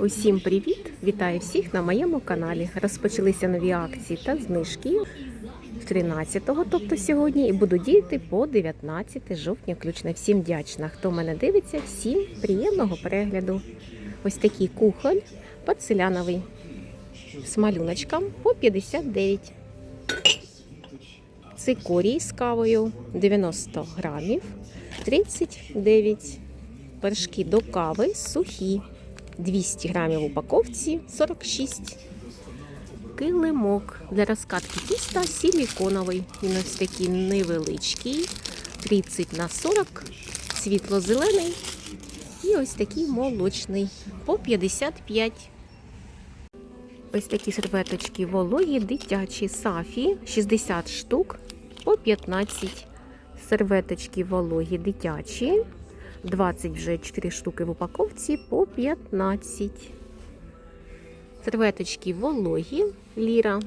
Усім привіт! Вітаю всіх на моєму каналі. Розпочалися нові акції та знижки 13-го, тобто сьогодні, і буду діяти по 19 жовтня. Включно всім вдячна. Хто мене дивиться, всім приємного перегляду. Ось такий кухоль порцеляновий з малюночком по 59. Цикорій з кавою 90 грамів 39. Вершки до кави сухі 200 грамів в упаковці 46. Килимок для розкатки тіста силіконовий. Він ось такий невеличкий, 30 на 40, світло-зелений. І ось такий молочний по 55. Ось такі серветочки вологі, дитячі сафі 60 штук по 15. Серветочки вологі дитячі. 20 вже 4 штуки в упаковці по 15. Серветочки вологі ліра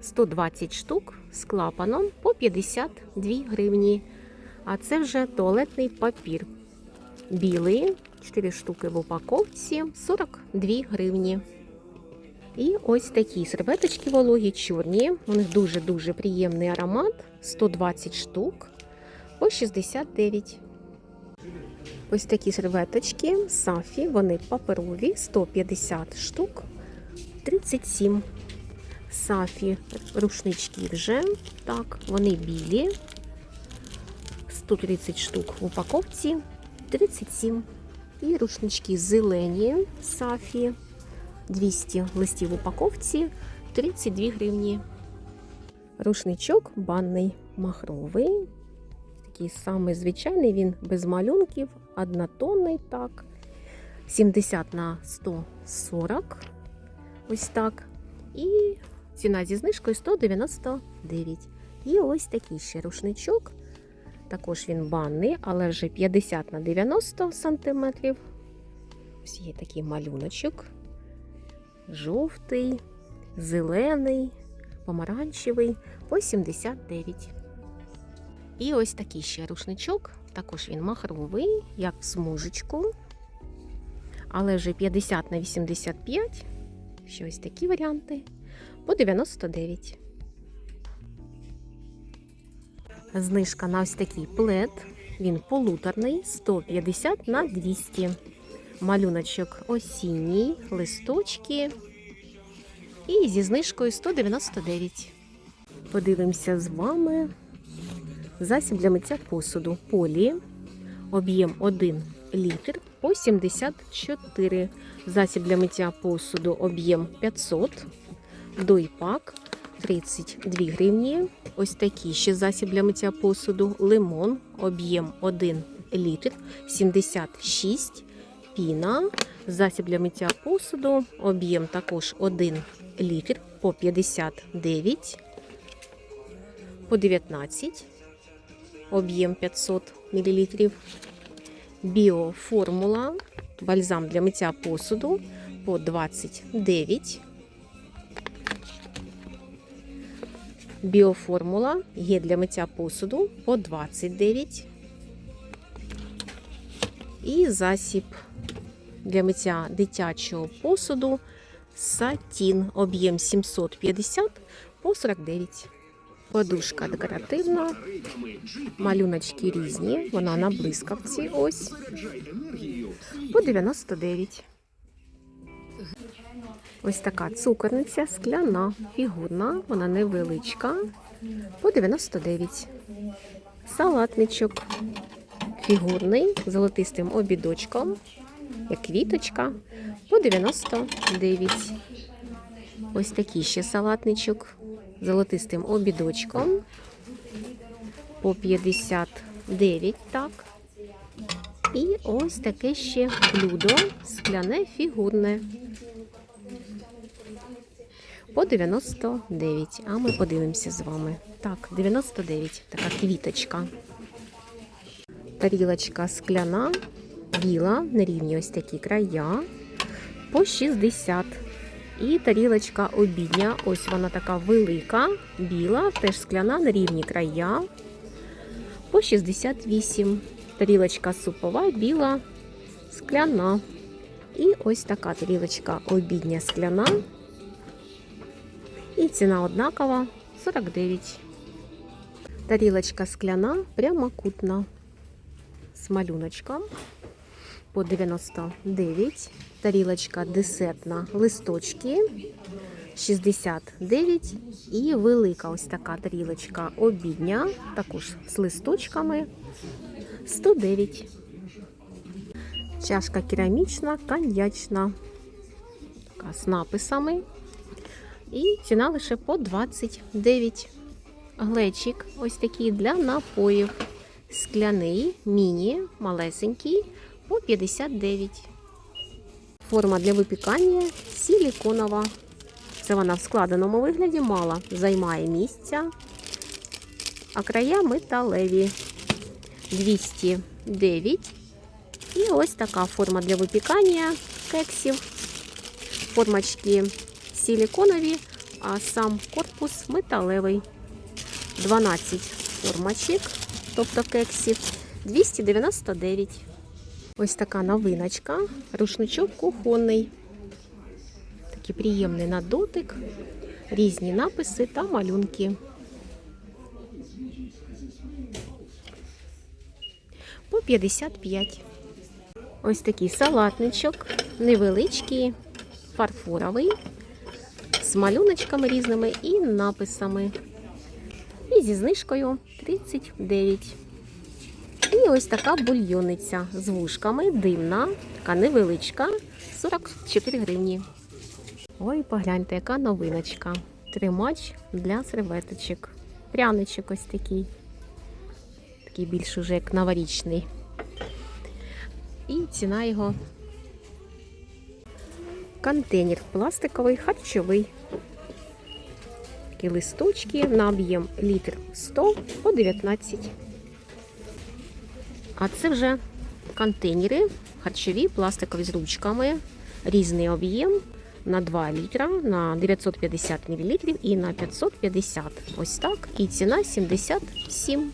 120 штук з клапаном по 52 гривні. А це вже туалетний папір. Білий 4 штуки в упаковці 42 гривні. І ось такі серветочки вологі, чорні. У них дуже-дуже приємний аромат. 120 штук по 69. Ось такі серветочки Сафі, вони паперові, 150 штук, 37. Сафі рушнички вже. Так, вони білі. 130 штук в упаковці, 37. І рушнички зелені Сафі. 200 листів в упаковці, 32 гривні. Рушничок банний махровий. Такий самий звичайний, він без малюнків, однотонний, так. 70 на 140. Ось так. І ціна зі знижкою 199. І ось такий ще рушничок. Також він банний, але вже 50 на 90 сантиметрів. Ось є такий малюночок. Жовтий, зелений, помаранчевий по 79. І ось такий ще рушничок. Також він махровий, як в смужечку. Але вже 50 на 85. Ще ось такі варіанти. По 99. Знижка на ось такий плед. Він полуторний, 150 на 200. Малюночок осінній, листочки. І зі знижкою 199. Подивимося з вами засіб для миття посуду. Полі, об'єм 1 літр по 74. Засіб для миття посуду об'єм 500, дойпак 32 гривні. Ось такий ще засіб для миття посуду, лимон, об'єм 1 літр 76, піна, засіб для миття посуду, об'єм також 1 літр по 59, по 19 об'єм 500 мл. Біоформула, бальзам для миття посуду по 29. Біоформула є для миття посуду по 29. І засіб для миття дитячого посуду сатін, об'єм 750 по 49. Подушка декоративна, малюночки різні, вона на блискавці ось по 99. Ось така цукорниця, скляна, фігурна, вона невеличка, по 99. Салатничок фігурний, золотистим обідочком, як квіточка, по 99. Ось такий ще салатничок золотистим обідочком по 59, так. І ось таке ще блюдо скляне фігурне. По 99. А ми подивимося з вами. Так, 99, така квіточка. Тарілочка скляна, біла, на рівні ось такі края. По 60. І тарілочка обідня, ось вона така велика, біла, теж скляна на рівні края. По 68. Тарілочка супова, біла, скляна. І ось така тарілочка обідня скляна. І ціна однакова 49. Тарілочка скляна, прямокутна. З малюночком по 99. Тарілочка десертна, листочки 69. І велика ось така тарілочка обідня, також з листочками 109. Чашка керамічна, коньячна. Така з написами. І ціна лише по 29. Глечик ось такий для напоїв. Скляний, міні, малесенький по 59. Форма для випікання силіконова. Це вона в складеному вигляді мало займає місця. А края металеві 209. І ось така форма для випікання кексів. Формочки силіконові, а сам корпус металевий. 12 формочок, тобто кексів, 299. Ось така новиночка, рушничок кухонний. Такий приємний на дотик, різні написи та малюнки. По 55. Ось такий салатничок, невеличкий, фарфоровий, з малюночками різними і написами. І зі знижкою 39. І ось така бульйониця з вушками, димна, така невеличка, 44 гривні. Ой, погляньте, яка новиночка. Тримач для серветочок. Пряничок ось такий. Такий більш уже як новорічний. І ціна його контейнер пластиковий, харчовий. Такі листочки на об'єм літр 100 по 19. А це вже контейнери харчові, пластикові з ручками. Різний об'єм на 2 літра, на 950 мл і на 550. Ось так. І ціна 77.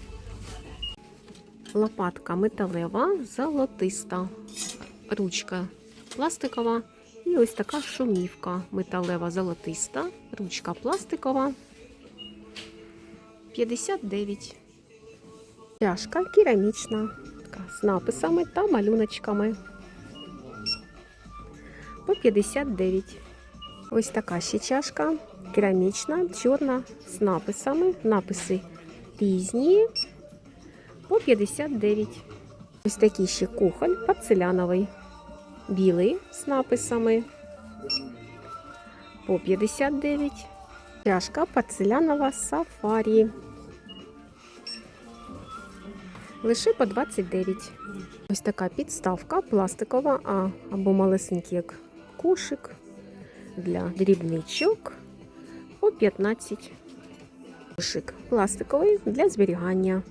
Лопатка металева, золотиста. Ручка пластикова. І ось така шумівка металева золотиста. Ручка пластикова. 59. Чашка керамічна. Така з написами та малюночками. По 59. Ось така ще чашка. Керамічна, чорна з написами. Написи різні. По 59. Ось такий ще кухоль порцеляновий. Білий з написами. По 59. Чашка порцелянова сафарі. Лише по 29. Ось така підставка пластикова, а або малесенький як кошик для дрібничок по 15. Кошик пластиковий для зберігання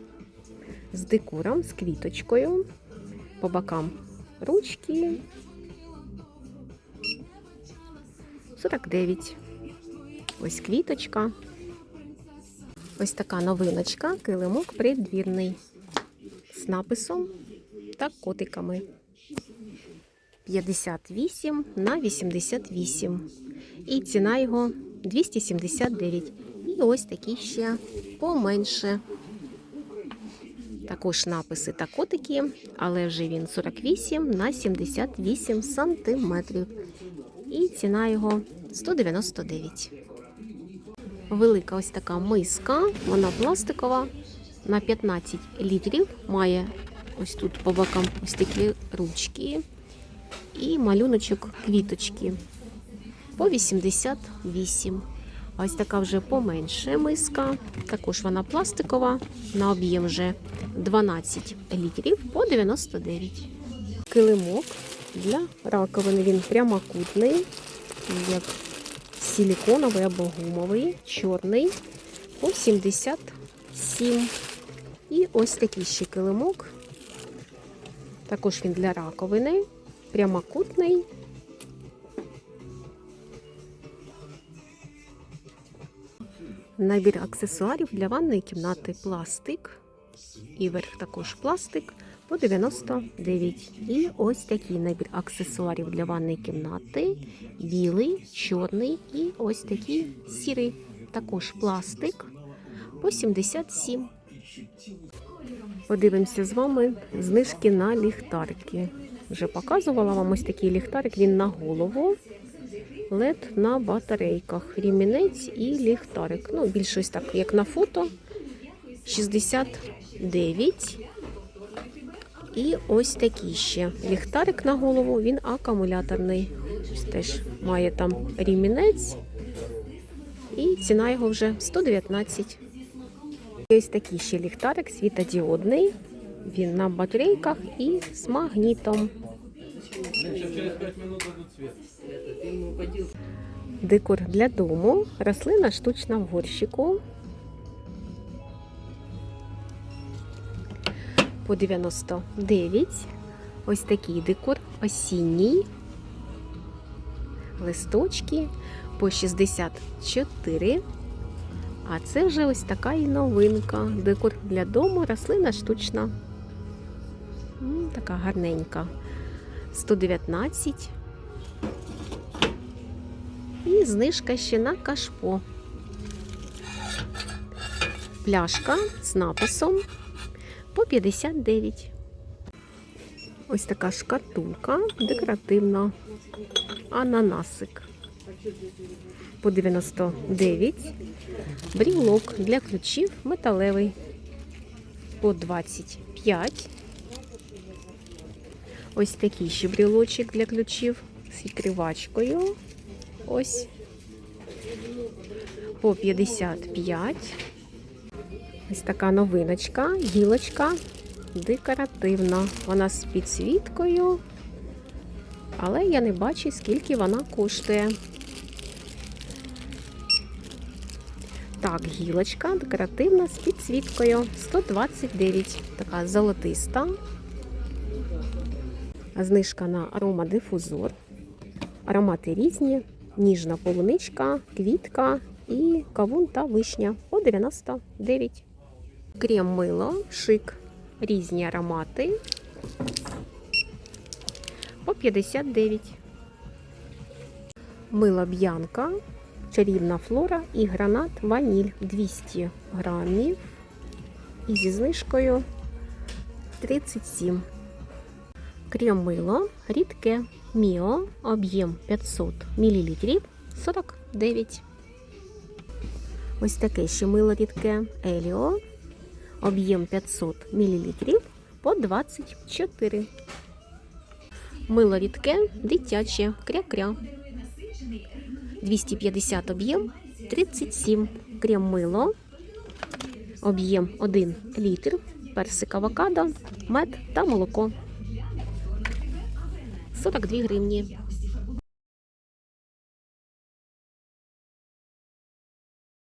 з декором, з квіточкою. По бокам ручки. 49. Ось квіточка. Ось така новиночка, килимок придвірний написом та котиками. 58 на 88. І ціна його 279. І ось такі ще поменше. Також написи та котики, але вже він 48 на 78 сантиметрів. І ціна його 199. Велика ось така миска, вона пластикова на 15 літрів. Має ось тут по бокам ось такі ручки і малюночок квіточки по 88. А Ось така вже поменше миска. Також вона пластикова, на об'єм вже 12 літрів по 99. Килимок для раковини. Він прямокутний, як силіконовий або гумовий, чорний по 77. І ось такий ще килимок. Також він для раковини, прямокутний. Набір аксесуарів для ванної кімнати пластик. І верх також пластик по 99. І ось такий набір аксесуарів для ванної кімнати. Білий, чорний і ось такий сірий. Також пластик по 77. Подивимося з вами знижки на ліхтарики. Вже показувала вам ось такий ліхтарик, він на голову. LED на батарейках, рімінець і ліхтарик. Ну, більш ось так, як на фото. 69. І ось такий ще ліхтарик на голову, він акумуляторний. Ось Теж має там рімінець. І ціна його вже 119. І ось такий ще ліхтарик світодіодний. Він на батарейках і з магнітом. Декор для дому. Рослина штучна в горщику. По 99. Ось такий декор осінній. Листочки по 64. А це вже ось така і новинка. Декор для дому, рослина штучна. Така гарненька. 119. І знижка ще на кашпо. Пляшка з написом по 59. Ось така шкатулка декоративна. Ананасик по 99. Брілок для ключів металевий по 25. Ось такий ще брілочок для ключів з відкривачкою. Ось по 55. Ось така новиночка, гілочка декоративна. Вона з підсвіткою, але я не бачу, скільки вона коштує. Так, гілочка декоративна з підсвіткою 129. Така золотиста. Знижка на аромадифузор. Аромати різні, ніжна полуничка, квітка і кавун та вишня по 99. Крем мило, шик, різні аромати по 59. Мило б'янка, чарівна флора і гранат ваніль 200 грамів. І зі знижкою 37. Крем мило рідке Міо, об'єм 500 мл 49. Ось таке ще мило рідке Еліо, об'єм 500 мл по 24. Мило рідке дитяче кря-кря. 250 об'єм 37. Крем мило, об'єм 1 літр, персик авокадо, мед та молоко. 42 гривні.